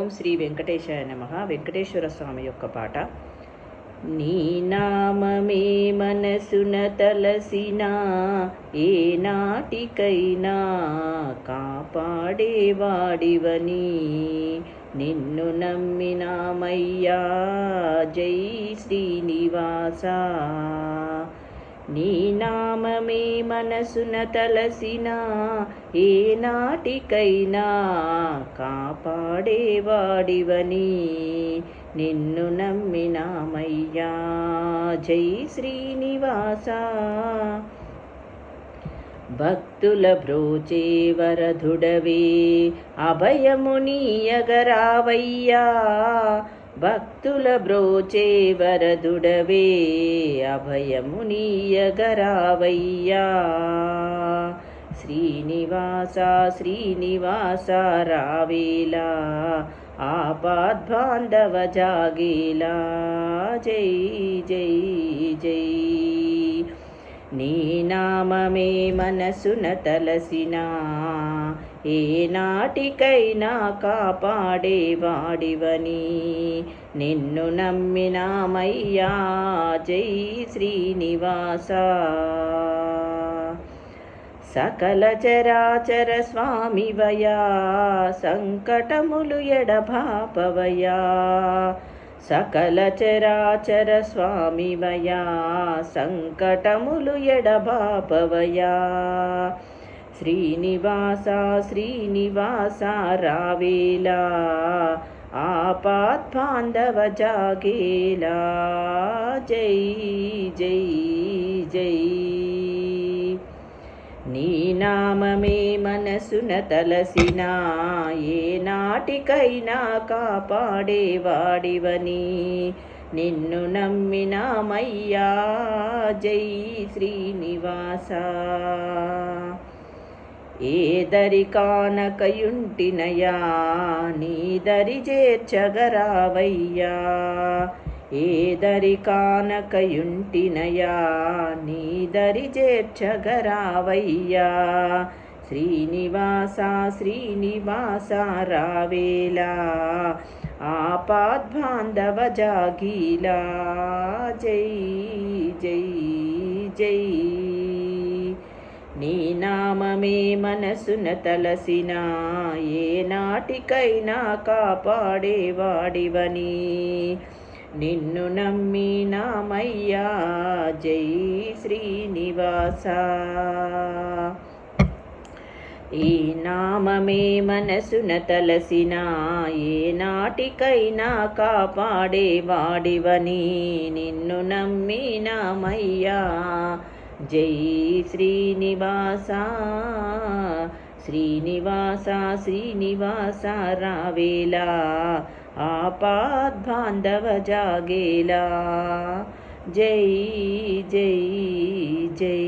ఓం శ్రీ వెంకటేశాయ నమ. వెంకటేశ్వర స్వామి యొక్క పాట. నీ నామమే మనసున తలసినా ఏ నాటికైనా కాపాడేవాడివని. నిన్ను నమ్మినామయ్యా జై శ్రీనివాసా. నీ నామమే మనసున తలసిన ఏనాటికైనా కాపాడేవాడివని నిన్ను నమ్మినామయ్యా. జై శ్రీనివాస. భక్తుల బ్రోచే వరధుడవే అభయమునీయగరావయ్యా. భక్తుల బ్రోచే వరదుడవే అభయమునీయగరావయ్యా. శ్రీనివాస శ్రీనివాస రావేలా ఆపాద్బాంధవ జాగేలా. జై జై జై. నీ నామమే మనసున తలసినా. ఏనాటికైనా కాపాడేవాడివని నిన్ను నమ్మినామయ్యా జై శ్రీనివాస. సకల చరాచర స్వామివయా సంకటములు ఎడభాపవయా సకలచరాచర స్వామివయా సంకటములు ఎడబాపవయా. శ్రీనివాస శ్రీనివాస రావేలా ఆపాత్ ఆపాద్బాంధవ జాగేలా. జై జై. నామమే మనసున తలసినా ఏ నాటికైనా కాపాడేవాడివని నిన్ను నమ్మినామయ్యా జై శ్రీనివాస. ఏ దరి కానకయుంటినయా నీదరి చేర్చగరావయ్యా. ఏదరి కానకయుంటినయా? నీదరి చేర్చగరావయ్యా. శ్రీనివాస శ్రీనివాస రావేలా. ఆపాద్బాంధవ జాగీలా. జై జై జై. నీ నామమే మనసున తలసినా ఏ నాటికైనా కాపాడేవాడివని నిన్ను నమ్మినామయ్యా జై శ్రీనివాస. ఈ నామమే మనసున తలసిన ఏ నాటికైనా కాపాడేవాడివని నిన్ను నమ్మినామయ్యా జై శ్రీనివాస. శ్రీనివాస శ్రీనివాస రావేలా ఆపాద్బాంధవ జాగేలా జై జై జై